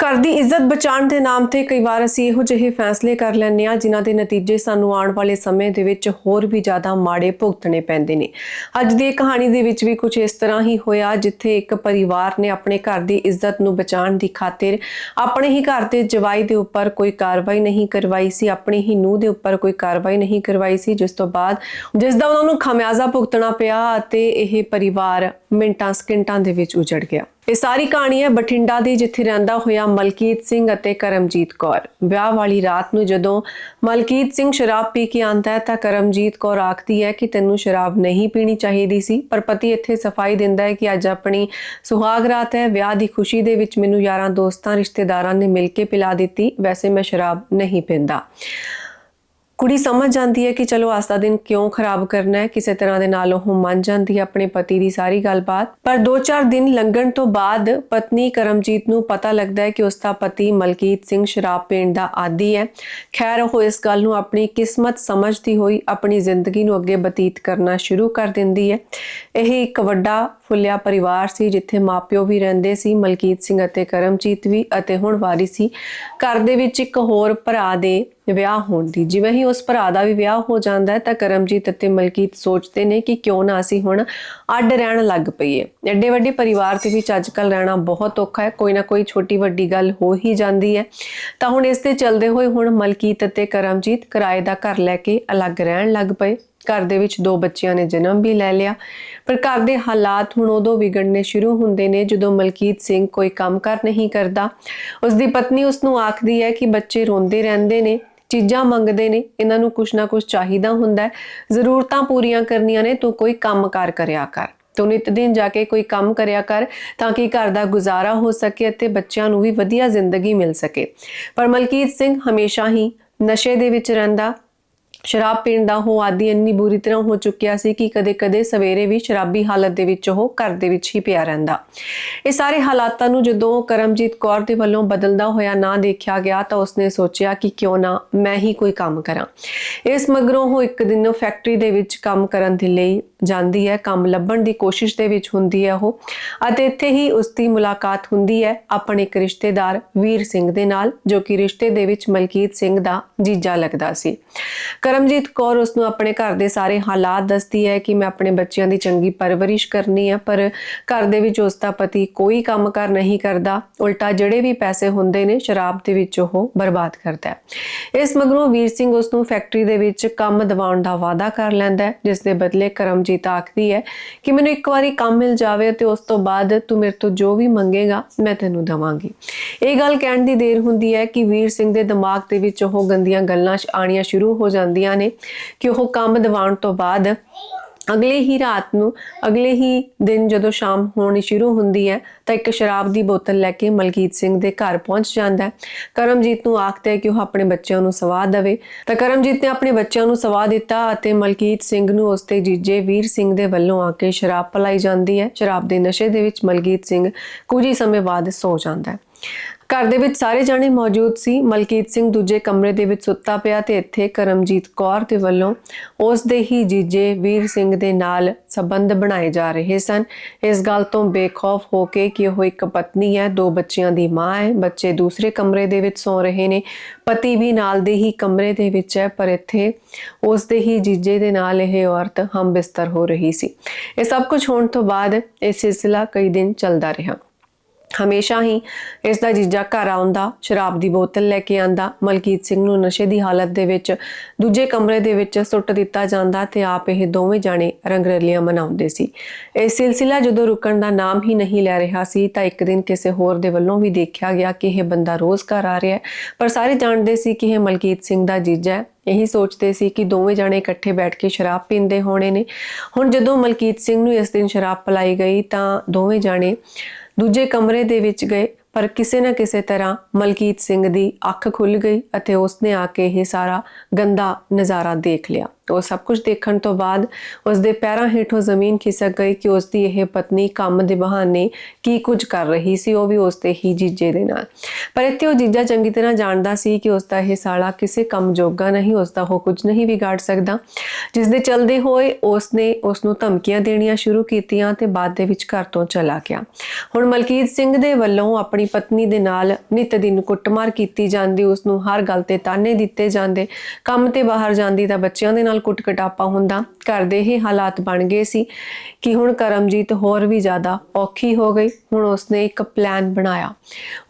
ਘਰ ਦੀ ਇੱਜ਼ਤ ਬਚਾਉਣ ਦੇ ਨਾਮ ਤੇ ਕਈ ਵਾਰ ਅਸੀਂ ਇਹੋ ਜਿਹੇ ਫੈਸਲੇ ਕਰ ਲੈਂਦੇ ਆ ਜਿਨ੍ਹਾਂ ਦੇ ਨਤੀਜੇ ਸਾਨੂੰ ਆਉਣ ਵਾਲੇ ਸਮੇਂ ਦੇ ਵਿੱਚ ਹੋਰ ਵੀ ਜ਼ਿਆਦਾ ਮਾੜੇ ਭੁਗਤਣੇ ਪੈਂਦੇ ਨੇ। ਅੱਜ ਦੀ ਕਹਾਣੀ ਦੇ ਵਿੱਚ ਵੀ ਕੁਝ ਇਸ ਤਰ੍ਹਾਂ ਹੀ ਹੋਇਆ, ਜਿੱਥੇ ਇੱਕ ਪਰਿਵਾਰ ਨੇ ਆਪਣੇ ਘਰ ਦੀ ਇੱਜ਼ਤ ਨੂੰ ਬਚਾਉਣ ਦੀ ਖਾਤਰ ਆਪਣੇ ਹੀ ਘਰ ਦੇ ਜਵਾਈ ਦੇ ਉੱਪਰ ਕੋਈ ਕਾਰਵਾਈ ਨਹੀਂ ਕਰਵਾਈ ਸੀ, ਆਪਣੇ ਹੀ ਨੂੰਹ ਦੇ ਉੱਪਰ ਕੋਈ ਕਾਰਵਾਈ ਨਹੀਂ ਕਰਵਾਈ ਸੀ, ਜਿਸ ਤੋਂ ਬਾਅਦ ਜਿਸ ਦਾ ਉਹਨਾਂ ਨੂੰ ਖਮਿਆਜ਼ਾ ਭੁਗਤਣਾ ਪਿਆ ਅਤੇ ਇਹ ਪਰਿਵਾਰ ਮਿੰਟਾਂ, ਸਕਿੰਟਾਂ ਦੇ ਵਿੱਚ ਉਜੜ ਗਿਆ। ਇਹ ਸਾਰੀ ਕਹਾਣੀ ਹੈ ਬਠਿੰਡਾ ਦੀ, ਜਿੱਥੇ ਰਹਿੰਦਾ ਹੋਇਆ ਮਲਕੀਤ ਸਿੰਘ ਅਤੇ ਕਰਮਜੀਤ ਕੌਰ। ਵਿਆਹ ਵਾਲੀ ਰਾਤ ਨੂੰ ਜਦੋਂ ਮਲਕੀਤ ਸਿੰਘ ਸ਼ਰਾਬ ਪੀ ਕੇ ਆਂਦਾ ਹੈ ਤਾਂ ਕਰਮਜੀਤ ਕੌਰ ਆਖਦੀ ਹੈ ਕਿ ਤੈਨੂੰ ਸ਼ਰਾਬ ਨਹੀਂ ਪੀਣੀ ਚਾਹੀਦੀ ਸੀ, ਪਰ ਪਤੀ ਇੱਥੇ ਸਫ਼ਾਈ ਦਿੰਦਾ ਹੈ ਕਿ ਅੱਜ ਆਪਣੀ ਸੁਹਾਗ ਰਾਤ ਹੈ, ਵਿਆਹ ਦੀ ਖੁਸ਼ੀ ਦੇ ਵਿੱਚ ਮੈਨੂੰ ਯਾਰਾਂ ਦੋਸਤਾਂ, ਰਿਸ਼ਤੇਦਾਰਾਂ ਨੇ ਮਿਲ ਕੇ ਪਿਲਾ ਦਿੱਤੀ, ਵੈਸੇ ਮੈਂ ਸ਼ਰਾਬ ਨਹੀਂ ਪੀਂਦਾ। ਕੁੜੀ ਸਮਝ ਜਾਂਦੀ ਹੈ ਕਿ ਚਲੋ ਅੱਜ ਦਾ ਦਿਨ ਕਿਉਂ ਖਰਾਬ ਕਰਨਾ ਹੈ, ਕਿਸੇ ਤਰ੍ਹਾਂ ਦੇ ਨਾਲ ਉਹ ਮੰਨ ਜਾਂਦੀ ਹੈ ਆਪਣੇ ਪਤੀ ਦੀ ਸਾਰੀ ਗੱਲਬਾਤ। ਪਰ 2-4 ਦਿਨ ਲੰਘਣ ਤੋਂ ਬਾਅਦ ਪਤਨੀ ਕਰਮਜੀਤ ਨੂੰ ਪਤਾ ਲੱਗਦਾ ਹੈ ਕਿ ਉਸ ਦਾ ਪਤੀ ਮਲਕੀਤ ਸਿੰਘ ਸ਼ਰਾਬ ਪੀਣ ਦਾ ਆਦੀ ਹੈ। ਖੈਰ, ਉਹ ਇਸ ਗੱਲ ਨੂੰ ਆਪਣੀ ਕਿਸਮਤ ਸਮਝਦੀ ਹੋਈ ਆਪਣੀ ਜ਼ਿੰਦਗੀ ਨੂੰ ਅੱਗੇ ਬਤੀਤ ਕਰਨਾ ਸ਼ੁਰੂ ਕਰ ਦਿੰਦੀ ਹੈ। ਇਹ ਇੱਕ ਵੱਡਾ ਫੁੱਲਿਆ ਪਰਿਵਾਰ ਸੀ, ਜਿੱਥੇ ਮਾਪਿਓ ਵੀ ਰਹਿੰਦੇ ਸੀ, ਮਲਕੀਤ ਸਿੰਘ ਅਤੇ ਕਰਮਜੀਤ ਵੀ, ਅਤੇ ਹੁਣ ਵਾਰੀ ਸੀ। ਘਰ ਦੇ ਵਿੱਚ ਇੱਕ ਹੋਰ ਭਰਾ ਦੇ ਵਿਆਹ ਹੋਣ ਦੀ। ਜਿਵੇਂ ਹੀ ਉਸ ਭਰਾ ਦਾ ਵੀ ਵਿਆਹ ਹੋ ਜਾਂਦਾ ਹੈ, ਤਾਂ ਕਰਮਜੀਤ ਅਤੇ ਮਲਕੀਤ ਸੋਚਦੇ ਨੇ ਕਿ ਕਿਉਂ ਨਾ ਅਸੀਂ ਹੁਣ ਅੱਡ ਰਹਿਣ ਲੱਗ ਪਈਏ। ਐਡੇ ਵੱਡੇ ਪਰਿਵਾਰ ਦੇ ਵਿੱਚ ਅੱਜਕੱਲ ਰਹਿਣਾ ਬਹੁਤ ਔਖਾ ਹੈ। ਕੋਈ ਨਾ ਕੋਈ ਛੋਟੀ ਵੱਡੀ ਗੱਲ ਹੋ ਹੀ ਜਾਂਦੀ ਹੈ। ਤਾਂ ਹੁਣ ਇਸ ਤੇ ਚੱਲਦੇ ਹੋਏ ਹੁਣ ਮਲਕੀਤ ਅਤੇ ਕਰਮਜੀਤ ਕਿਰਾਏ ਦਾ ਘਰ ਲੈ ਕੇ ਅਲੱਗ ਰਹਿਣ ਲੱਗ ਪਏ। ਘਰ ਦੇ ਵਿੱਚ ਦੋ ਬੱਚਿਆਂ ਨੇ ਜਨਮ ਵੀ ਲੈ ਲਿਆ। ਪਰ ਘਰ ਦੇ ਹਾਲਾਤ ਹੁਣ ਉਦੋਂ ਵਿਗੜਨੇ ਸ਼ੁਰੂ ਹੁੰਦੇ ਨੇ ਜਦੋਂ ਮਲਕੀਤ ਸਿੰਘ ਕੋਈ ਕੰਮ ਕਰ ਨਹੀਂ ਕਰਦਾ। ਉਸ ਦੀ ਪਤਨੀ ਉਸ ਨੂੰ ਆਖਦੀ ਹੈ ਕਿ ਬੱਚੇ ਰੋਂਦੇ ਰਹਿੰਦੇ ਨੇ। ਚੀਜ਼ਾਂ ਮੰਗਦੇ ਨੇ, ਇਹਨਾਂ ਨੂੰ ਕੁਛ ਨਾ ਕੁਛ ਚਾਹੀਦਾ ਹੁੰਦਾ ਜ਼ਰੂਰਤਾਂ ਪੂਰੀਆਂ ਕਰਨੀਆਂ ਨੇ, ਤੂੰ ਕੋਈ ਕੰਮਕਾਰ ਕਰਿਆ ਕਰ। ਤੂੰ ਨਿਤ ਦਿਨ ਜਾ ਕੇ ਕੋਈ ਕੰਮ ਕਰਿਆ ਕਰ ਤਾਂ ਕਿ ਘਰ ਦਾ ਗੁਜ਼ਾਰਾ ਹੋ ਸਕੇ ਅਤੇ ਬੱਚਿਆਂ ਨੂੰ ਵੀ ਵਧੀਆ ਜ਼ਿੰਦਗੀ ਮਿਲ ਸਕੇ। ਪਰ ਮਲਕੀਤ ਸਿੰਘ ਹਮੇਸ਼ਾ ਹੀ ਨਸ਼ੇ ਦੇ ਵਿੱਚ ਰਹਿੰਦਾ ਸ਼ਰਾਬ ਪੀਣ ਦਾ ਉਹ ਆਦੀ ਇੰਨੀ ਬੁਰੀ ਤਰ੍ਹਾਂ ਹੋ ਚੁੱਕਿਆ ਸੀ ਕਿ ਕਦੇ-ਕਦੇ ਸਵੇਰੇ ਵੀ ਸ਼ਰਾਬੀ ਹਾਲਤ ਦੇ ਵਿੱਚ ਉਹ ਘਰ ਦੇ ਵਿੱਚ ਹੀ ਪਿਆ ਰਹਿੰਦਾ। ਇਹ ਸਾਰੇ ਹਾਲਾਤਾਂ ਨੂੰ ਜਦੋਂ ਕਰਮਜੀਤ ਕੌਰ ਦੇ ਵੱਲੋਂ ਬਦਲਦਾ ਹੋਇਆ ਨਾ ਦੇਖਿਆ ਗਿਆ ਤਾਂ ਉਸਨੇ ਸੋਚਿਆ ਕਿ ਕਿਉਂ ਨਾ ਮੈਂ ਹੀ ਕੋਈ ਕੰਮ ਕਰਾਂ। ਇਸ ਮਗਰੋਂ ਉਹ ਇੱਕ ਦਿਨ ਫੈਕਟਰੀ ਦੇ ਵਿੱਚ ਕੰਮ ਕਰਨ ਦੇ ਲਈ ਜਾਂਦੀ ਹੈ, ਕੰਮ ਲੱਭਣ ਦੀ ਕੋਸ਼ਿਸ਼ ਦੇ ਵਿੱਚ ਹੁੰਦੀ ਹੈ ਉਹ। ਅਤੇ ਇੱਥੇ ਹੀ ਉਸ ਦੀ ਮੁਲਾਕਾਤ ਹੁੰਦੀ ਹੈ ਆਪਣੇ ਇੱਕ ਰਿਸ਼ਤੇਦਾਰ ਵੀਰ ਸਿੰਘ ਦੇ ਨਾਲ, ਜੋ ਕਿ ਰਿਸ਼ਤੇ ਦੇ ਵਿੱਚ ਮਲਕੀਤ ਸਿੰਘ ਦਾ ਜੀਜਾ ਲੱਗਦਾ ਸੀ। ਕਰਮਜੀਤ ਕੌਰ ਉਸ ਨੂੰ ਆਪਣੇ ਘਰ ਦੇ ਸਾਰੇ ਹਾਲਾਤ ਦੱਸਦੀ ਹੈ ਕਿ ਮੈਂ ਆਪਣੇ ਬੱਚਿਆਂ ਦੀ ਚੰਗੀ ਪਰਵਰਿਸ਼ ਕਰਨੀ ਹੈ ਪਰ ਘਰ ਦੇ ਵਿੱਚ ਉਸ ਦਾ ਪਤੀ ਕੋਈ ਕੰਮ ਕਰ ਨਹੀਂ ਕਰਦਾ। ਉਲਟਾ ਜਿਹੜੇ ਵੀ ਪੈਸੇ ਹੁੰਦੇ ਨੇ, ਸ਼ਰਾਬ ਦੇ ਵਿੱਚ ਉਹ ਬਰਬਾਦ ਕਰਦਾ ਹੈ। ਇਸ ਮਗਰੋਂ ਵੀਰ ਸਿੰਘ ਉਸ ਨੂੰ ਫੈਕਟਰੀ ਦੇ ਵਿੱਚ ਕੰਮ ਦਿਵਾਉਣ ਦਾ ਵਾਅਦਾ ਕਰ ਲੈਂਦਾ ਹੈ, ਜਿਸ ਦੇ ਬਦਲੇ ਕਰਮਜੀਤ ਆਖਦੀ ਹੈ ਕਿ ਮੈਨੂੰ ਇੱਕ ਵਾਰੀ ਕੰਮ ਮਿਲ ਜਾਵੇ ਤੇ ਉਸ ਤੋਂ ਬਾਅਦ ਤੂੰ ਮੇਰੇ ਤੋਂ ਜੋ ਵੀ ਮੰਗੇਗਾ, ਮੈਂ ਤੈਨੂੰ ਦਵਾਂਗੀ। ਇਹ ਗੱਲ ਕਹਿਣ ਦੀ ਦੇਰ ਹੁੰਦੀ ਹੈ ਕਿ ਵੀਰ ਸਿੰਘ ਦੇ ਦਿਮਾਗ ਦੇ ਵਿੱਚ ਉਹ ਗੰਦੀਆਂ ਗੱਲਾਂ ਆਣੀਆਂ ਸ਼ੁਰੂ ਹੋ ਜਾਂਦੀਆਂ ਨੇ ਕਿ ਉਹ ਕੰਮ ਦਿਵਾਉਣ ਤੋਂ ਬਾਅਦ ਅਗਲੇ ਹੀ ਰਾਤ ਨੂੰ, ਅਗਲੇ ਹੀ ਦਿਨ ਜਦੋਂ ਸ਼ਾਮ ਹੋਣੀ ਸ਼ੁਰੂ ਹੁੰਦੀ ਹੈ, ਤਾਂ ਇੱਕ ਸ਼ਰਾਬ ਦੀ ਬੋਤਲ ਲੈ ਕੇ ਮਲਕੀਤ ਸਿੰਘ ਦੇ ਘਰ ਪਹੁੰਚ ਜਾਂਦਾ ਹੈ। ਕਰਮਜੀਤ ਨੂੰ ਆਖਦਾ ਹੈ ਕਿ ਉਹ ਆਪਣੇ ਬੱਚਿਆਂ ਨੂੰ ਸਵਾਦ ਦੇਵੇ। ਤਾਂ ਕਰਮਜੀਤ ਨੇ ਆਪਣੇ ਬੱਚਿਆਂ ਨੂੰ ਸਵਾਦ ਦਿੱਤਾ ਅਤੇ ਮਲਕੀਤ ਸਿੰਘ ਨੂੰ ਉਸ ਤੇ ਜੀਜੇ ਵੀਰ ਸਿੰਘ ਦੇ ਵੱਲੋਂ ਆ ਕੇ ਸ਼ਰਾਬ ਪਲਾਈ ਜਾਂਦੀ ਹੈ। ਸ਼ਰਾਬ ਦੇ ਨਸ਼ੇ ਦੇ ਵਿੱਚ ਮਲਕੀਤ ਸਿੰਘ ਕੁਝ ਹੀ ਸਮੇਂ ਬਾਅਦ ਸੌ ਜਾਂਦਾ ਹੈ। ਘਰ ਦੇ ਵਿੱਚ ਸਾਰੇ ਜਾਣੇ ਮੌਜੂਦ ਸੀ। ਮਲਕੀਤ ਸਿੰਘ ਦੂਜੇ ਕਮਰੇ ਦੇ ਵਿੱਚ ਸੁੱਤਾ ਪਿਆ ਤੇ ਇੱਥੇ ਕਰਮਜੀਤ ਕੌਰ ਦੇ ਵੱਲੋਂ ਉਸ ਦੇ ਹੀ ਜੀਜੇ ਵੀਰ ਸਿੰਘ ਦੇ ਨਾਲ ਸਬੰਧ ਬਣਾਏ ਜਾ ਰਹੇ ਸਨ। ਇਸ ਗੱਲ ਤੋਂ ਬੇਖੌਫ ਹੋ ਕੇ ਕਿ ਉਹ ਇੱਕ ਪਤਨੀ ਹੈ, ਦੋ ਬੱਚਿਆਂ ਦੀ ਮਾਂ ਹੈ। ਬੱਚੇ ਦੂਸਰੇ ਕਮਰੇ ਦੇ ਵਿੱਚ ਸੌ ਰਹੇ ਨੇ। ਪਤੀ ਵੀ ਨਾਲ ਦੇ ਹੀ ਕਮਰੇ ਦੇ ਵਿੱਚ ਹੈ, ਪਰ ਇੱਥੇ ਉਸ ਦੇ ਹੀ ਜੀਜੇ ਦੇ ਨਾਲ ਇਹ ਔਰਤ ਹਮ ਬਿਸਤਰ ਹੋ ਰਹੀ ਸੀ। ਇਹ ਸਭ ਕੁਝ ਹੋਣ ਤੋਂ ਬਾਅਦ ਇਹ ਸਿਲਸਿਲਾ ਕਈ ਦਿਨ ਚੱਲਦਾ ਰਿਹਾ। ਹਮੇਸ਼ਾ ਹੀ ਇਸ ਦਾ ਜੀਜਾ ਘਰ ਆਉਂਦਾ, ਸ਼ਰਾਬ ਦੀ ਬੋਤਲ ਲੈ ਕੇ ਆਂਦਾ ਮਲਕੀਤ ਸਿੰਘ ਨੂੰ ਨਸ਼ੇ ਦੀ ਹਾਲਤ ਦੇ ਵਿੱਚ ਦੂਜੇ ਕਮਰੇ ਦੇ ਵਿੱਚ ਸੁੱਟ ਦਿੱਤਾ ਜਾਂਦਾ ਤੇ ਆਪ ਇਹ ਦੋਵੇਂ ਜਾਣੇ ਰੰਗਰੇਲੀਆਂ ਮਨਾਉਂਦੇ ਸੀ। ਇਹ ਸਿਲਸਿਲਾ ਜਦੋਂ ਰੁਕਣ ਦਾ ਨਾਮ ਹੀ ਨਹੀਂ ਲੈ ਰਿਹਾ ਸੀ ਤਾਂ ਇੱਕ ਦਿਨ ਕਿਸੇ ਹੋਰ ਦੇ ਵੱਲੋਂ ਵੀ ਦੇਖਿਆ ਗਿਆ ਕਿ ਇਹ ਬੰਦਾ ਰੋਜ਼ ਘਰ ਆ ਰਿਹਾ ਹੈ, ਪਰ ਸਾਰੇ ਜਾਣਦੇ ਸੀ ਕਿ ਇਹ ਮਲਕੀਤ ਸਿੰਘ ਦਾ ਜੀਜਾ ਹੈ। ਇਹੀ ਸੋਚਦੇ ਸੀ ਕਿ ਦੋਵੇਂ ਜਾਣੇ ਇਕੱਠੇ ਬੈਠ ਕੇ ਸ਼ਰਾਬ ਪੀਂਦੇ ਹੋਣੇ ਨੇ। ਹੁਣ ਜਦੋਂ ਮਲਕੀਤ ਸਿੰਘ ਨੂੰ ਇਸ ਦਿਨ ਸ਼ਰਾਬ ਪਲਾਈ ਗਈ ਤਾਂ ਦੋਵੇਂ ਜਾਣੇ ਦੂਜੇ ਕਮਰੇ ਦੇ ਵਿੱਚ ਗਏ, ਪਰ ਕਿਸੇ ਨਾ ਕਿਸੇ ਤਰ੍ਹਾਂ ਮਲਕੀਤ ਸਿੰਘ ਦੀ ਅੱਖ ਖੁੱਲ ਗਈ ਅਤੇ ਉਸਨੇ ਆ ਕੇ ਇਹ ਸਾਰਾ ਗੰਦਾ ਨਜ਼ਾਰਾ ਦੇਖ ਲਿਆ। ਉਹ ਸਭ ਕੁਝ ਦੇਖਣ ਤੋਂ ਬਾਅਦ ਉਸ ਦੇ ਪੈਰਾਂ ਹੇਠੋਂ ਜ਼ਮੀਨ ਖਿਸਕ ਗਈ ਕਿ ਉਸ ਦੀ ਇਹ ਪਤਨੀ ਕੰਮ ਦੇ ਬਹਾਨੇ ਕੀ ਕੁਝ ਕਰ ਰਹੀ ਸੀ, ਉਹ ਵੀ ਉਸ ਦੇ ਹੀ ਜੀਜੇ ਦੇ ਨਾਲ। ਪਰ ਇੱਥੇ ਉਹ ਜੀਜਾ ਚੰਗੀ ਤਰ੍ਹਾਂ ਜਾਣਦਾ ਸੀ ਕਿ ਉਸ ਦਾ ਇਹ ਸਾਲਾ ਕਿਸੇ ਕੰਮ ਜੋਗਾ ਨਹੀਂ ਉਸ ਦਾ ਉਹ ਕੁਝ ਨਹੀਂ ਵਿਗਾੜ ਸਕਦਾ। ਜਿਸ ਦੇ ਚਲਦੇ ਹੋਏ ਉਸ ਨੇ ਉਸ ਨੂੰ ਧਮਕੀਆਂ ਦੇਣੀਆਂ ਸ਼ੁਰੂ ਕੀਤੀਆਂ ਤੇ ਬਾਅਦ ਦੇ ਵਿੱਚ ਘਰ ਤੋਂ ਚਲਾ ਗਿਆ। ਹੁਣ ਮਲਕੀਤ ਸਿੰਘ ਦੇ ਵੱਲੋਂ ਆਪਣੀ ਪਤਨੀ ਦੇ ਨਾਲ ਨਿਤ ਦਿਨ ਕੁੱਟਮਾਰ ਕੀਤੀ ਜਾਂਦੀ ਉਸ ਨੂੰ ਹਰ ਗੱਲ ਤੇ ਤਾਨੇ ਦਿੱਤੇ ਜਾਂਦੇ, ਕੰਮ ਤੇ ਬਾਹਰ ਜਾਂਦੀ ਤਾਂ ਬੱਚਿਆਂ ਦੇ ਨਾਲ ਕੁੱਟ-ਕਟਾਪਾ ਹੁੰਦਾ, ਘਰ ਦੇ ਇਹ ਹਾਲਾਤ ਬਣ ਗਏ ਸੀ ਕਿ ਹੁਣ ਕਰਮਜੀਤ ਹੋਰ ਵੀ ਜ਼ਿਆਦਾ ਔਖੀ ਹੋ ਗਈ। ਹੁਣ ਉਸਨੇ ਇੱਕ ਪਲਾਨ ਬਣਾਇਆ।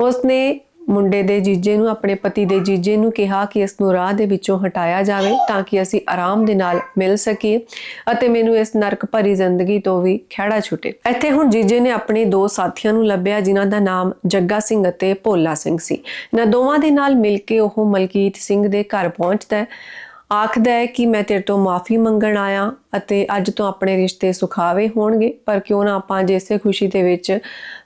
ਉਸਨੇ ਮੁੰਡੇ ਦੇ ਜੀਜੇ ਨੂੰ, ਆਪਣੇ ਪਤੀ ਦੇ ਜੀਜੇ ਨੂੰ ਕਿਹਾ ਕਿ ਇਸ ਨੂੰ ਰਾਹ ਦੇ ਵਿੱਚੋਂ ਹਟਾਇਆ ਜਾਵੇ ਤਾਂ ਕਿ ਅਸੀਂ ਆਰਾਮ ਦੇ ਨਾਲ ਮਿਲ ਸਕੀਏ ਅਤੇ ਮੈਨੂੰ ਇਸ ਨਰਕ ਭਰੀ ਜ਼ਿੰਦਗੀ ਤੋਂ ਵੀ ਖਿਹੜਾ ਛੁੱਟੇ। ਇੱਥੇ ਹੁਣ ਜੀਜੇ ਨੇ ਆਪਣੇ ਦੋ ਸਾਥੀਆਂ ਨੂੰ ਲੱਭਿਆ, ਜਿਨ੍ਹਾਂ ਦਾ ਨਾਮ ਜੱਗਾ ਸਿੰਘ ਅਤੇ ਭੋਲਾ ਸਿੰਘ ਸੀ। ਇਹਨਾਂ ਦੋਵਾਂ ਦੇ ਨਾਲ ਮਿਲ ਕੇ ਉਹ ਮਲਕੀਤ ਸਿੰਘ ਦੇ ਘਰ ਪਹੁੰਚਦਾ ਹੈ। ਆਖਦਾ ਹੈ ਕਿ ਮੈਂ ਤੇਰੇ ਤੋਂ ਮਾਫੀ ਮੰਗਣ ਆਇਆ ਅਤੇ ਅੱਜ ਤੋਂ ਆਪਣੇ ਰਿਸ਼ਤੇ ਸੁਖਾਵੇ ਹੋਣਗੇ, ਪਰ ਕਿਉਂ ਨਾ ਆਪਾਂ ਜੈਸੇ ਖੁਸ਼ੀ ਦੇ ਵਿੱਚ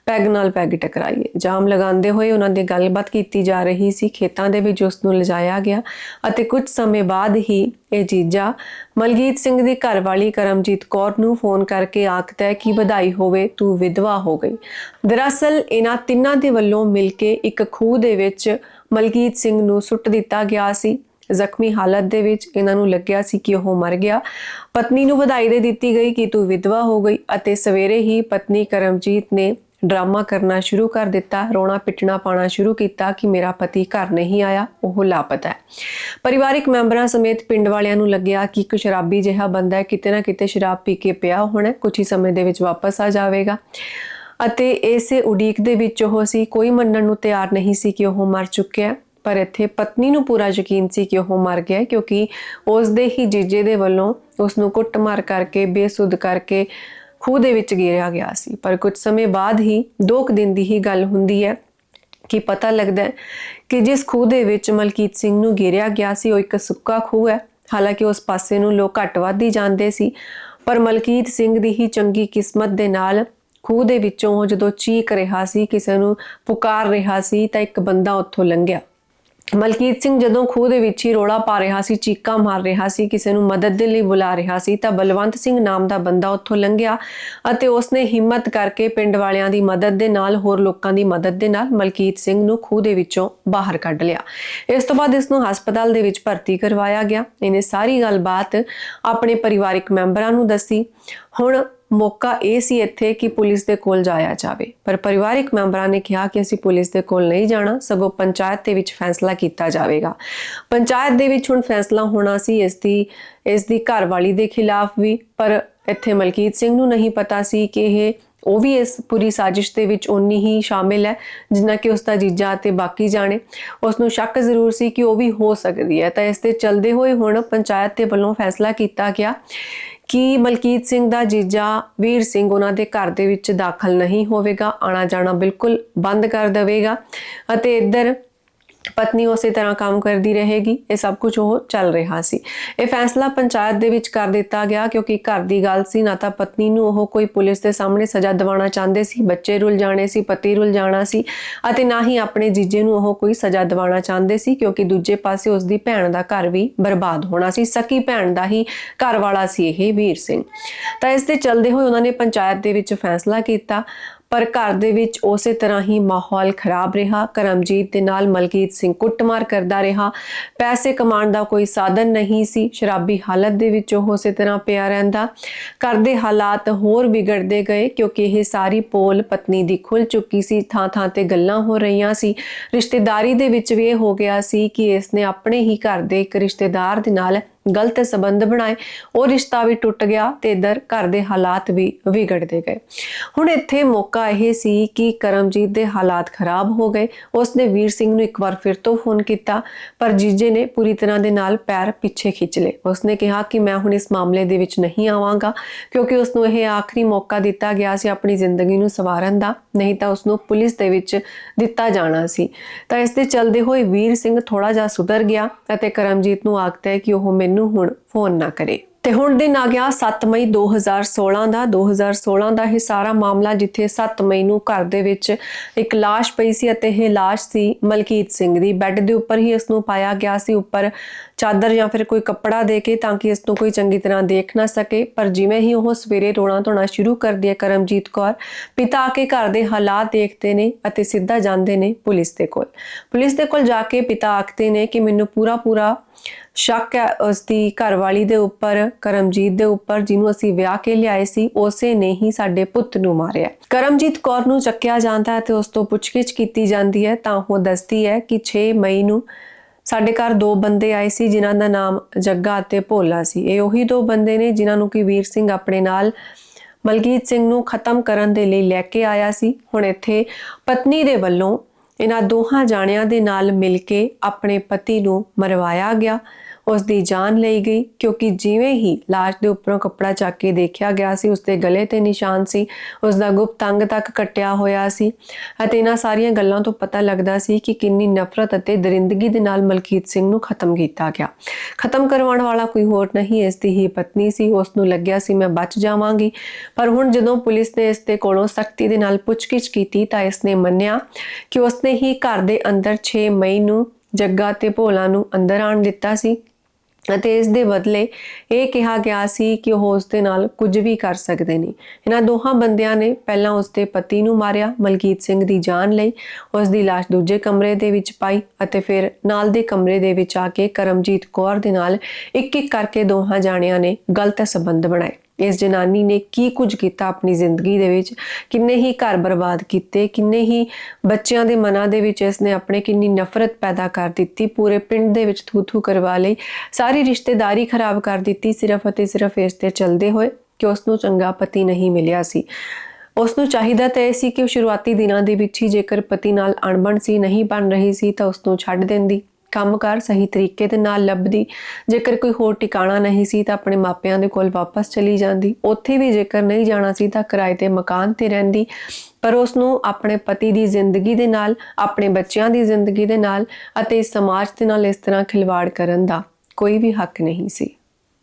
ਪੈਗ ਨਾਲ ਪੈਗ ਟਕਰਾਈਏ। ਜਾਮ ਲਗਾਉਂਦੇ ਹੋਏ ਉਹਨਾਂ ਦੀ ਗੱਲਬਾਤ ਕੀਤੀ ਜਾ ਰਹੀ ਸੀ, ਖੇਤਾਂ ਦੇ ਵਿੱਚ ਉਸ ਨੂੰ ਲਿਜਾਇਆ ਗਿਆ ਅਤੇ ਕੁਝ ਸਮੇਂ ਬਾਅਦ ਹੀ ਇਹ ਜੀਜਾ ਮਲਗੀਤ ਸਿੰਘ ਦੀ ਘਰਵਾਲੀ ਕਰਮਜੀਤ ਕੌਰ ਨੂੰ ਫੋਨ ਕਰਕੇ ਆਖਦਾ ਹੈ ਕਿ ਵਧਾਈ ਹੋਵੇ, ਤੂੰ ਵਿਧਵਾ ਹੋ ਗਈ। ਦਰਅਸਲ ਇਹਨਾਂ ਤਿੰਨਾਂ ਦੇ ਵੱਲੋਂ ਮਿਲ ਕੇ ਇੱਕ ਖੂਹ ਦੇ ਵਿੱਚ ਮਲਕੀਤ ਸਿੰਘ ਨੂੰ ਸੁੱਟ ਦਿੱਤਾ ਗਿਆ ਸੀ। ਜ਼ਖਮੀ ਹਾਲਤ ਦੇ ਵਿੱਚ ਇਹਨਾਂ ਨੂੰ ਲੱਗਿਆ ਸੀ ਕਿ ਉਹ ਮਰ ਗਿਆ। ਪਤਨੀ ਨੂੰ ਵਧਾਈ ਦੇ ਦਿੱਤੀ ਗਈ ਕਿ ਤੂੰ ਵਿਧਵਾ ਹੋ ਗਈ ਅਤੇ ਸਵੇਰੇ ਹੀ ਪਤਨੀ ਕਰਮਜੀਤ ਨੇ ਡਰਾਮਾ ਕਰਨਾ ਸ਼ੁਰੂ ਕਰ ਦਿੱਤਾ। ਰੋਣਾ ਪਿੱਟਣਾ ਪਾਣਾ ਸ਼ੁਰੂ ਕੀਤਾ ਕਿ ਮੇਰਾ ਪਤੀ ਘਰ ਨਹੀਂ ਆਇਆ, ਉਹ ਲਾਪਤਾ ਹੈ। ਪਰਿਵਾਰਿਕ ਮੈਂਬਰਾਂ ਸਮੇਤ ਪਿੰਡ ਵਾਲਿਆਂ ਨੂੰ ਲੱਗਿਆ ਕਿ ਇੱਕ ਸ਼ਰਾਬੀ ਜਿਹਾ ਬੰਦਾ ਹੈ, ਕਿਤੇ ਨਾ ਕਿਤੇ ਸ਼ਰਾਬ ਪੀ ਕੇ ਪਿਆ ਹੋਣਾ ਕੁਝ ਹੀ ਸਮੇਂ ਦੇ ਵਿੱਚ ਵਾਪਸ ਆ ਜਾਵੇਗਾ। ਅਤੇ ਇਸੇ ਉਡੀਕ ਦੇ ਵਿੱਚ ਉਹ ਸੀ, ਕੋਈ ਮੰਨਣ ਨੂੰ ਤਿਆਰ ਨਹੀਂ ਸੀ ਕਿ ਉਹ ਮਰ ਚੁੱਕਿਆ ਪਰ ਇੱਥੇ ਪਤਨੀ ਨੂੰ ਪੂਰਾ ਯਕੀਨ ਸੀ ਕਿ ਉਹ ਮਰ ਗਿਆ ਕਿਉਂਕਿ ਉਸ ਦੇ ਹੀ ਜੀਜੇ ਦੇ ਵੱਲੋਂ ਉਸ ਨੂੰ ਕੁੱਟਮਾਰ ਕਰਕੇ, ਬੇਸੁੱਧ ਕਰਕੇ ਖੂਹ ਦੇ ਵਿੱਚ ਗੇਰਿਆ ਗਿਆ ਸੀ। ਪਰ ਕੁਝ ਸਮੇਂ ਬਾਅਦ ਹੀ, ਦੋ ਕੁ ਦਿਨ ਦੀ ਹੀ ਗੱਲ ਹੁੰਦੀ ਹੈ ਕਿ ਪਤਾ ਲੱਗਦਾ ਹੈ ਕਿ ਜਿਸ ਖੂਹ ਦੇ ਵਿੱਚ ਮਲਕੀਤ ਸਿੰਘ ਨੂੰ ਗੇਰਿਆ ਗਿਆ ਸੀ, ਉਹ ਇੱਕ ਸੁੱਕਾ ਖੂਹ ਹੈ। ਹਾਲਾਂਕਿ ਉਸ ਪਾਸੇ ਨੂੰ ਲੋਕ ਘੱਟ ਵੱਧ ਹੀ ਜਾਂਦੇ ਸੀ, ਪਰ ਮਲਕੀਤ ਸਿੰਘ ਦੀ ਹੀ ਚੰਗੀ ਕਿਸਮਤ ਦੇ ਨਾਲ ਖੂਹ ਦੇ ਵਿੱਚੋਂ ਉਹ ਜਦੋਂ ਚੀਕ ਰਿਹਾ ਸੀ, ਕਿਸੇ ਨੂੰ ਪੁਕਾਰ ਰਿਹਾ ਸੀ, ਤਾਂ ਇੱਕ ਬੰਦਾ ਉੱਥੋਂ ਲੰਘਿਆ। ਮਲਕੀਤ ਸਿੰਘ ਜਦੋਂ ਖੂਹ ਦੇ ਵਿੱਚ ਹੀ ਰੋਲਾ ਪਾ ਰਿਹਾ ਸੀ, ਚੀਕਾਂ ਮਾਰ ਰਿਹਾ ਸੀ, ਕਿਸੇ ਨੂੰ ਮਦਦ ਦੇ ਲਈ ਬੁਲਾ ਰਿਹਾ ਸੀ, ਤਾਂ ਬਲਵੰਤ ਸਿੰਘ ਨਾਮ ਦਾ ਬੰਦਾ ਉੱਥੋਂ ਲੰਘਿਆ ਅਤੇ ਉਸਨੇ ਹਿੰਮਤ ਕਰਕੇ ਪਿੰਡ ਵਾਲਿਆਂ ਦੀ ਮਦਦ ਦੇ ਨਾਲ, ਹੋਰ ਲੋਕਾਂ ਦੀ ਮਦਦ ਦੇ ਨਾਲ ਮਲਕੀਤ ਸਿੰਘ ਨੂੰ ਖੂਹ ਦੇ ਵਿੱਚੋਂ ਬਾਹਰ ਕੱਢ ਲਿਆ। ਇਸ ਤੋਂ ਬਾਅਦ ਇਸ ਨੂੰ ਹਸਪਤਾਲ ਦੇ ਵਿੱਚ ਭਰਤੀ ਕਰਵਾਇਆ ਗਿਆ। ਇਹਨੇ ਸਾਰੀ ਗੱਲਬਾਤ ਆਪਣੇ ਪਰਿਵਾਰਕ ਮੈਂਬਰਾਂ ਨੂੰ ਦੱਸੀ। ਹੁਣ ਮੌਕਾ ਇਹ ਸੀ ਇੱਥੇ ਕਿ ਪੁਲਿਸ ਦੇ ਕੋਲ ਜਾਇਆ ਜਾਵੇ। ਪਰ ਪਰਿਵਾਰਿਕ ਮੈਂਬਰਾਂ ਨੇ ਕਿਹਾ ਕਿ ਅਸੀਂ ਪੁਲਿਸ ਦੇ ਕੋਲ ਨਹੀਂ ਜਾਣਾ, ਸਗੋਂ ਪੰਚਾਇਤ ਦੇ ਵਿੱਚ ਫੈਸਲਾ ਕੀਤਾ ਜਾਵੇਗਾ। ਪੰਚਾਇਤ ਦੇ ਵਿੱਚ ਹੁਣ ਫੈਸਲਾ ਹੋਣਾ ਸੀ, ਇਸ ਦੀ ਇਸ ਦੀ ਘਰਵਾਲੀ ਦੇ ਖਿਲਾਫ ਵੀ, ਪਰ ਇੱਥੇ ਮਲਕੀਤ ਸਿੰਘ ਨੂੰ ਨਹੀਂ ਪਤਾ ਸੀ ਕਿ ਇਹ, ਉਹ ਵੀ ਇਸ ਪੂਰੀ ਸਾਜ਼ਿਸ਼ ਦੇ ਵਿੱਚ ਉਨੀ ਹੀ ਸ਼ਾਮਿਲ ਹੈ, ਜਿੰਨਾ ਕਿ ਉਸ ਦਾ ਜੀਜਾ ਤੇ ਬਾਕੀ ਜਾਣੇ। ਉਸ ਨੂੰ ਸ਼ੱਕ ਜ਼ਰੂਰ ਸੀ ਕਿ ਉਹ ਵੀ ਹੋ ਸਕਦੀ ਹੈ। ਤਾਂ ਇਸ ਦੇ ਚਲਦੇ ਹੋਏ ਹੁਣ ਪੰਚਾਇਤ ਦੇ ਵੱਲੋਂ ਫੈਸਲਾ ਕੀਤਾ ਗਿਆ ਕਿ ਮਲਕੀਤ ਸਿੰਘ ਦਾ ਜੀਜਾ ਵੀਰ ਸਿੰਘ ਉਹਨਾਂ ਦੇ ਘਰ ਦੇ ਵਿੱਚ ਦਾਖਲ ਨਹੀਂ ਹੋਵੇਗਾ ਆਣਾ ਜਾਣਾ ਬਿਲਕੁਲ ਬੰਦ ਕਰ ਦੇਵੇਗਾ। ਅਤੇ ਇੱਧਰ ਪਤਨੀ ਉਸੇ ਤਰ੍ਹਾਂ ਕੰਮ ਕਰਦੀ ਰਹੇਗੀ, ਇਹ ਸਭ ਕੁਝ ਉਹ ਚੱਲ ਰਿਹਾ ਸੀ। ਇਹ ਫੈਸਲਾ ਪੰਚਾਇਤ ਦੇ ਵਿੱਚ ਕਰ ਦਿੱਤਾ ਗਿਆ ਕਿਉਂਕਿ ਘਰ ਦੀ ਗੱਲ ਸੀ, ਨਾ ਤਾਂ ਪਤਨੀ ਨੂੰ ਉਹ ਕੋਈ ਪੁਲਿਸ ਦੇ ਸਾਹਮਣੇ ਸਜ਼ਾ ਦਿਵਾਉਣਾ ਚਾਹੁੰਦੇ ਸੀ, ਬੱਚੇ ਰੁੱਲ ਜਾਣੇ ਸੀ, ਪਤੀ ਰੁਲ ਜਾਣਾ ਸੀ ਅਤੇ ਨਾ ਹੀ ਆਪਣੇ ਜੀਜੇ ਨੂੰ ਉਹ ਕੋਈ ਸਜ਼ਾ ਦਿਵਾਉਣਾ ਚਾਹੁੰਦੇ ਸੀ ਕਿਉਂਕਿ ਦੂਜੇ ਪਾਸੇ ਉਸ ਦੀ ਭੈਣ ਦਾ ਘਰ ਵੀ ਬਰਬਾਦ ਹੋਣਾ ਸੀ, ਸਕੀ ਭੈਣ ਦਾ ਹੀ ਘਰ ਵਾਲਾ ਸੀ ਇਹ ਵੀਰ ਸਿੰਘ। ਤਾਂ ਇਸ ਦੇ ਚੱਲਦੇ ਹੋਏ ਉਹਨਾਂ ਨੇ ਪੰਚਾਇਤ ਦੇ ਵਿੱਚ ਫੈਸਲਾ ਕੀਤਾ। ਪਰ ਘਰ ਦੇ ਵਿੱਚ ਉਸੇ ਤਰ੍ਹਾਂ ਹੀ ਮਾਹੌਲ ਖਰਾਬ ਰਿਹਾ। ਕਰਮਜੀਤ ਦੇ ਨਾਲ ਮਲਕੀਤ ਸਿੰਘ ਕੁੱਟਮਾਰ ਕਰਦਾ ਰਿਹਾ। ਪੈਸੇ ਕਮਾਉਣ ਦਾ ਕੋਈ ਸਾਧਨ ਨਹੀਂ ਸੀ। ਸ਼ਰਾਬੀ ਹਾਲਤ ਦੇ ਵਿੱਚ ਉਹ ਉਸੇ ਤਰ੍ਹਾਂ ਪਿਆ ਰਹਿੰਦਾ। ਘਰ ਦੇ ਹਾਲਾਤ ਹੋਰ ਵਿਗੜਦੇ ਗਏ ਕਿਉਂਕਿ ਇਹ ਸਾਰੀ ਪੋਲ ਪਤਨੀ ਦੀ ਖੁੱਲ ਚੁੱਕੀ ਸੀ। ਥਾਂ ਥਾਂ ਤੇ ਗੱਲਾਂ ਹੋ ਰਹੀਆਂ ਸੀ। ਰਿਸ਼ਤੇਦਾਰੀ ਦੇ ਵਿੱਚ ਵੀ ਇਹ ਹੋ ਗਿਆ ਸੀ ਕਿ ਇਸ ਨੇ ਆਪਣੇ ਹੀ ਘਰ ਦੇ ਇੱਕ ਰਿਸ਼ਤੇਦਾਰ ਦੇ ਨਾਲ ਗਲਤ ਸਬੰਧ ਬਣਾਏ, ਉਹ ਰਿਸ਼ਤਾ ਵੀ ਟੁੱਟ ਗਿਆ ਤੇ ਇਧਰ ਘਰ ਦੇ ਹਾਲਾਤ ਵੀ ਵਿਗੜਦੇ ਗਏ। ਹੁਣ ਇੱਥੇ ਮੌਕਾ ਇਹ ਸੀ ਕਿ ਕਰਮਜੀਤ ਦੇ ਹਾਲਾਤ ਖਰਾਬ ਹੋ ਗਏ। ਉਸਨੇ ਵੀਰ ਸਿੰਘ ਨੂੰ ਇੱਕ ਵਾਰ ਫਿਰ ਤੋਂ ਫੋਨ ਕੀਤਾ, ਪਰ ਜੀਜੇ ਨੇ ਪੂਰੀ ਤਰ੍ਹਾਂ ਦੇ ਨਾਲ ਪੈਰ ਪਿੱਛੇ ਖਿੱਚ ਲਏ। ਉਸਨੇ ਕਿਹਾ ਕਿ ਮੈਂ ਹੁਣ ਇਸ ਮਾਮਲੇ ਦੇ ਵਿੱਚ ਨਹੀਂ ਆਵਾਂਗਾ, ਕਿਉਂਕਿ ਉਸ ਨੂੰ ਇਹ ਆਖਰੀ ਮੌਕਾ ਦਿੱਤਾ ਗਿਆ ਸੀ ਆਪਣੀ ਜ਼ਿੰਦਗੀ ਨੂੰ ਸਵਾਰਨ ਦਾ, ਨਹੀਂ ਤਾਂ ਉਸ ਨੂੰ ਪੁਲਿਸ ਦੇ ਵਿੱਚ ਦਿੱਤਾ ਜਾਣਾ ਸੀ। ਤਾਂ ਇਸ ਦੇ ਚੱਲਦੇ ਹੋਏ ਵੀਰ ਸਿੰਘ ਥੋੜਾ ਜਿਹਾ ਸੁਧਰ ਗਿਆ ਅਤੇ ਕਰਮਜੀਤ ਨੂੰ ਆਖਦਾ ਹੈ ਕਿ ਉਹ ਮੈਨੂੰ ਹੁਣ ਫੋਨ ਨਾ ਕਰੇ। ਤੇ ਹੁਣ ਦਿਨ ਆ ਗਿਆ 7 ਮਈ 2016 ਦਾ। 2016 ਦਾ ਇਹ ਸਾਰਾ ਮਾਮਲਾ ਜਿੱਥੇ 7 ਮਈ ਨੂੰ ਘਰ ਦੇ ਵਿੱਚ ਇੱਕ ਲਾਸ਼ ਪਈ ਸੀ ਅਤੇ ਇਹ ਲਾਸ਼ ਸੀ ਮਲਕੀਤ ਸਿੰਘ ਦੀ। ਬੈੱਡ ਦੇ ਉੱਪਰ ਹੀ ਇਸ ਨੂੰ ਪਾਇਆ ਗਿਆ ਸੀ। ਉੱਪਰ ਚਾਦਰ ਜਾਂ ਫਿਰ ਕੋਈ ਕੱਪੜਾ ਦੇ ਕੇ ਤਾਂ ਕਿ ਇਸ ਨੂੰ ਕੋਈ ਚੰਗੀ ਤਰ੍ਹਾਂ ਦੇਖ ਨਾ ਸਕੇ। ਪਰ ਜਿਵੇਂ ਹੀ ਉਹ ਸਵੇਰੇ ਰੋਣਾ ਧੋਣਾ ਸ਼ੁਰੂ ਕਰਦੀ ਹੈ, ਕਰਮਜੀਤ ਕੌਰ, ਪਿਤਾ ਆ ਕੇ ਘਰ ਦੇ ਹਾਲਾਤ ਦੇਖਦੇ ਨੇ ਅਤੇ ਸਿੱਧਾ ਜਾਂਦੇ ਨੇ ਪੁਲਿਸ ਦੇ ਕੋਲ। ਪੁਲਿਸ ਦੇ ਕੋਲ ਜਾ ਕੇ ਪਿਤਾ ਆਖਦੇ ਨੇ ਕਿ ਮੈਨੂੰ ਪੂਰਾ ਪੂਰਾ ਸ਼ੱਕ ਹੈ ਉਸ ਦੀ ਘਰਵਾਲੀ ਦੇ ਉੱਪਰ, ਕਰਮਜੀਤ ਦੇ ਉੱਪਰ, ਜਿਹਨੂੰ ਅਸੀਂ ਵਿਆਹ ਕੇ ਲਿਆਏ ਸੀ, ਉਸੇ ਨੇ ਹੀ ਸਾਡੇ ਪੁੱਤ ਨੂੰ ਮਾਰਿਆ ਕਰਮਜੀਤ ਕੌਰ ਨੂੰ ਚੱਕਿਆ ਜਾਂਦਾ ਹੈ ਤੇ ਉਸ ਤੋਂ ਪੁੱਛਗਿੱਛ ਕੀਤੀ ਜਾਂਦੀ ਹੈ, ਤਾਂ ਉਹ ਦੱਸਦੀ ਹੈ ਕਿ 6 ਮਈ ਨੂੰ ਸਾਡੇ ਘਰ ਦੋ ਬੰਦੇ ਆਏ ਸੀ, ਜਿਨ੍ਹਾਂ ਦਾ ਨਾਮ ਜੱਗਾ ਅਤੇ ਭੋਲਾ ਸੀ। ਇਹ ਉਹੀ ਦੋ ਬੰਦੇ ਨੇ ਜਿਨ੍ਹਾਂ ਨੂੰ ਕਿ ਵੀਰ ਸਿੰਘ ਆਪਣੇ ਨਾਲ ਮਲਕੀਤ ਸਿੰਘ ਨੂੰ ਖਤਮ ਕਰਨ ਦੇ ਲਈ ਲੈ ਕੇ ਆਇਆ ਸੀ। ਹੁਣ ਇੱਥੇ ਪਤਨੀ ਦੇ ਵੱਲੋਂ ਇਹਨਾਂ ਦੋਹਾਂ ਜਾਣਿਆਂ ਦੇ ਨਾਲ ਮਿਲ ਕੇ ਆਪਣੇ ਪਤੀ ਨੂੰ ਮਰਵਾਇਆ ਗਿਆ। ਉਸ ਦੀ ਜਾਨ ਲਈ ਗਈ, ਕਿਉਂਕਿ ਜਿਵੇਂ ਹੀ ਲਾਸ਼ ਦੇ ਉੱਪਰੋਂ ਕੱਪੜਾ ਚੱਕ ਕੇ ਦੇਖਿਆ ਗਿਆ ਸੀ ਉਸ ਦੇ ਗਲੇ ਤੇ ਨਿਸ਼ਾਨ ਸੀ ਉਸ ਦਾ ਗੁਪਤ ਅੰਗ ਤੱਕ ਕੱਟਿਆ ਹੋਇਆ ਸੀ ਅਤੇ ਇਹਨਾਂ ਸਾਰੀਆਂ ਗੱਲਾਂ ਤੋਂ ਪਤਾ ਲੱਗਦਾ ਸੀ ਕਿ ਕਿੰਨੀ ਨਫ਼ਰਤ ਅਤੇ ਦਰਿੰਦਗੀ ਦੇ ਨਾਲ ਮਲਕੀਤ ਸਿੰਘ ਨੂੰ ਖਤਮ ਕੀਤਾ ਗਿਆ। ਖਤਮ ਕਰਵਾਉਣ ਵਾਲਾ ਕੋਈ ਹੋਰ ਨਹੀਂ, ਇਸ ਦੀ ਹੀ ਪਤਨੀ ਸੀ ਉਸ ਨੂੰ ਲੱਗਿਆ ਸੀ ਮੈਂ ਬਚ ਜਾਵਾਂਗੀ, ਪਰ ਹੁਣ ਜਦੋਂ ਪੁਲਿਸ ਨੇ ਇਸ ਦੇ ਕੋਲੋਂ ਸਖਤੀ ਦੇ ਨਾਲ ਪੁੱਛਗਿੱਛ ਕੀਤੀ ਤਾਂ ਇਸ ਨੇ ਮੰਨਿਆ ਕਿ ਉਸ ਨੇ ਹੀ ਘਰ ਦੇ ਅੰਦਰ 6 ਮਈ ਨੂੰ ਜੱਗਾ ਤੇ ਭੋਲਾ ਨੂੰ ਅੰਦਰ ਆਣ ਦਿੱਤਾ ਸੀ ਅਤੇ ਇਸ ਦੇ ਬਦਲੇ ਇਹ ਕਿਹਾ ਗਿਆ ਸੀ ਕਿ ਉਹ ਉਸ ਦੇ ਨਾਲ ਕੁਝ ਵੀ ਕਰ ਸਕਦੇ ਨੇ। ਇਹਨਾਂ ਦੋਹਾਂ ਬੰਦਿਆਂ ਨੇ ਪਹਿਲਾਂ ਉਸ ਦੇ ਪਤੀ ਨੂੰ ਮਾਰਿਆ, ਮਲਕੀਤ ਸਿੰਘ ਦੀ ਜਾਨ ਲਈ, ਉਸ ਦੀ ਲਾਸ਼ ਦੂਜੇ ਕਮਰੇ ਦੇ ਵਿੱਚ ਪਾਈ ਅਤੇ ਫਿਰ ਨਾਲ ਦੇ ਕਮਰੇ ਦੇ ਵਿੱਚ ਆ ਕੇ ਕਰਮਜੀਤ ਕੌਰ ਦੇ ਨਾਲ ਇੱਕ ਇੱਕ ਕਰਕੇ ਦੋਹਾਂ ਜਾਣਿਆਂ ਨੇ ਗਲਤ ਸੰਬੰਧ ਬਣਾਏ। ਇਸ ਜਨਾਨੀ ਨੇ ਕੀ ਕੁਝ ਕੀਤਾ ਆਪਣੀ ਜ਼ਿੰਦਗੀ ਦੇ ਵਿੱਚ? ਕਿੰਨੇ ਹੀ ਘਰ ਬਰਬਾਦ ਕੀਤੇ? ਕਿੰਨੇ ਹੀ ਬੱਚਿਆਂ ਦੇ ਮਨਾਂ ਦੇ ਵਿੱਚ ਇਸ ਨੇ ਆਪਣੇ ਕਿੰਨੀ ਨਫ਼ਰਤ ਪੈਦਾ ਕਰ ਦਿੱਤੀ? ਪੂਰੇ ਪਿੰਡ ਦੇ ਵਿੱਚ ਥੂ ਥੂ ਕਰਵਾ ਲਈ। ਸਾਰੀ ਰਿਸ਼ਤੇਦਾਰੀ ਖਰਾਬ ਕਰ ਦਿੱਤੀ ਸਿਰਫ ਅਤੇ ਸਿਰਫ ਇਸ ਤੇ ਚੱਲਦੇ ਹੋਏ ਕਿ ਉਸ ਨੂੰ ਚੰਗਾ ਪਤੀ ਨਹੀਂ ਮਿਲਿਆ ਸੀ। ਉਸ ਨੂੰ ਚਾਹੀਦਾ ਤਾਂ ਇਹ ਸੀ ਕਿ ਉਹ ਸ਼ੁਰੂਆਤੀ ਦਿਨਾਂ ਦੇ ਵਿੱਚ ਹੀ ਜੇਕਰ ਪਤੀ ਨਾਲ ਅਣਬਣ ਸੀ, ਨਹੀਂ ਬਣ ਰਹੀ ਸੀ ਤਾਂ ਉਸ ਨੂੰ ਛੱਡ ਦਿੰਦੀ। ਕੰਮਕਾਰ ਸਹੀ ਤਰੀਕੇ ਦੇ ਨਾਲ ਲੱਭਦੀ। ਜੇਕਰ ਕੋਈ ਹੋਰ ਟਿਕਾਣਾ ਨਹੀਂ ਸੀ ਤਾਂ ਆਪਣੇ ਮਾਪਿਆਂ ਦੇ ਕੋਲ ਵਾਪਸ ਚਲੀ ਜਾਂਦੀ। ਉੱਥੇ ਵੀ ਜੇਕਰ ਨਹੀਂ ਜਾਣਾ ਸੀ ਤਾਂ ਕਿਰਾਏ ਤੇ ਮਕਾਨ ਤੇ ਰਹਿੰਦੀ। ਪਰ ਉਸ ਨੂੰ ਆਪਣੇ ਪਤੀ ਦੀ ਜ਼ਿੰਦਗੀ ਦੇ ਨਾਲ, ਆਪਣੇ ਬੱਚਿਆਂ ਦੀ ਜ਼ਿੰਦਗੀ ਦੇ ਨਾਲ ਅਤੇ ਸਮਾਜ ਦੇ ਨਾਲ ਇਸ ਤਰ੍ਹਾਂ ਖਿਲਵਾੜ ਕਰਨ ਦਾ ਕੋਈ ਵੀ ਹੱਕ ਨਹੀਂ ਸੀ।